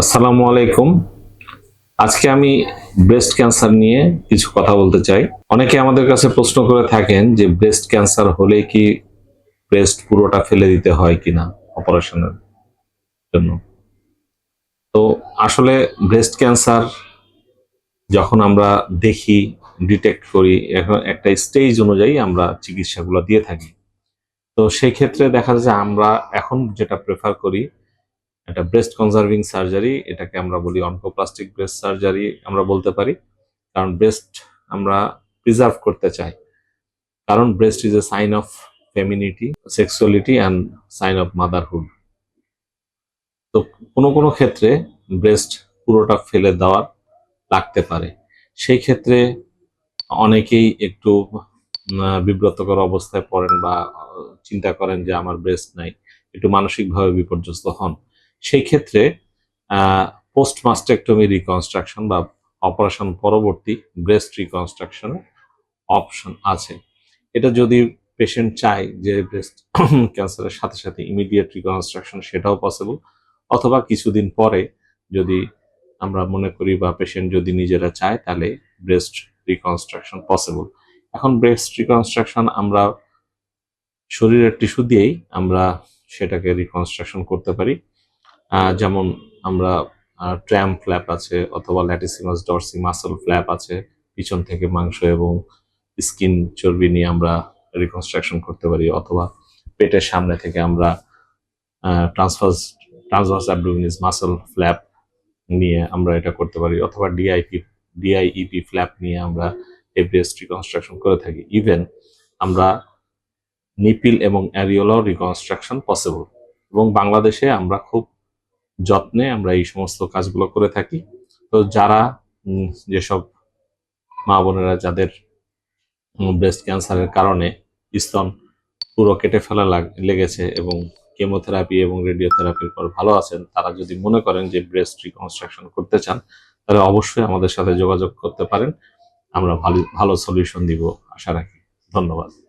আসসালামু আলাইকুম। আজকে আমি ব্রেস্ট ক্যান্সার নিয়ে কিছু কথা বলতে চাই। অনেকে আমাদের কাছে প্রশ্ন করে থাকেন যে ব্রেস্ট ক্যান্সার হলে কি ব্রেস্ট পুরোটা ফেলে দিতে হয় কিনা অপারেশনের জন্য। তো আসলে ব্রেস্ট ক্যান্সার যখন আমরা দেখি ডিটেক্ট করি, এখন একটা স্টেজ অনুযায়ী আমরা চিকিৎসাগুলো দিয়ে থাকি। তো সেই ক্ষেত্রে দেখা যায় আমরা এখন যেটা প্রেফার করি একটা ব্রেস্ট কনজার্ভিং সার্জারি এটাকে আমরা বলি অনকোপ্লাস্টিক ব্রেস্ট সার্জারি আমরা বলতে পারি। কারণ ব্রেস্ট আমরা প্রিজার্ভ করতে চাই। কারণ breast is a sign of feminity sexuality and sign of motherhood তো কোনো কোনো ক্ষেত্রে ব্রেস্ট পুরোটা ফেলে দেওয়ার লাগতে পারে। সেই ক্ষেত্রে অনেকেই একটু বিব্রতকর অবস্থায় পড়েন বা চিন্তা করেন যে আমার ব্রেস্ট নাই, একটু মানসিকভাবে বিপর্যস্ত হন। সেই ক্ষেত্রে পোস্ট মাস্টেক্টমি রিকনস্ট্রাকশন বা অপারেশন পরবর্তী ব্রেস্ট রিকনস্ট্রাকশন অপশন আছে। এটা যদি পেশেন্ট চায় যে ব্রেস্ট ক্যান্সারের সাথে সাথে ইমিডিয়েট রিকনস্ট্রাকশন সেটাও পসিবল অথবা কিছুদিন পরে যদি আমরা মনে করি বা পেশেন্ট যদি নিজেরা চায়, তাহলে ব্রেস্ট রিকনস্ট্রাকশন পসিবল এখন ব্রেস্ট রিকনস্ট্রাকশন আমরা শরীরের টিস্যু দিয়েই আমরা সেটাকে রিকনস্ট্রাকশন করতে পারি। যেমন আমরা ট্র্যাম ফ্ল্যাপ আছে অথবা ল্যাটিসিমাস ডরসি মাসল ফ্ল্যাপ আছে, পিছন থেকে মাংস এবং স্কিন চর্বি নিয়ে আমরা রিকনস্ট্রাকশন করতে পারি, অথবা পেটের সামনে থেকে আমরা transfers transverse abdominis muscle flap নিয়ে আমরা এটা করতে পারি, অথবা ডিআইপি ডিআইইপি ফ্ল্যাপ নিয়ে আমরা এই ব্রেস্ট রিকনস্ট্রাকশন করে থাকি। ইভেন আমরা নিপিল এবং অ্যারিওলাও রিকনস্ট্রাকশন পসিবল এবং বাংলাদেশে আমরা খুব যত্নে আমরা এই সমস্ত কাজগুলো করে থাকি। তো যারা যেসব মা বোনেরা যাদের ব্রেস্ট ক্যান্সারের কারণে স্তন পুরো কেটে ফেলা লাগ- লেগেছে এবং কেমোথেরাপি এবং রেডিওথেরাপির পর ভালো আছেন, তারা যদি মনে করেন যে ব্রেস্ট রিকনস্ট্রাকশন করতে চান, তাহলে অবশ্যই আমাদের সাথে যোগাযোগ করতে পারেন। আমরা ভালো ভালো সলিউশন দিব, আশা রাখি। ধন্যবাদ।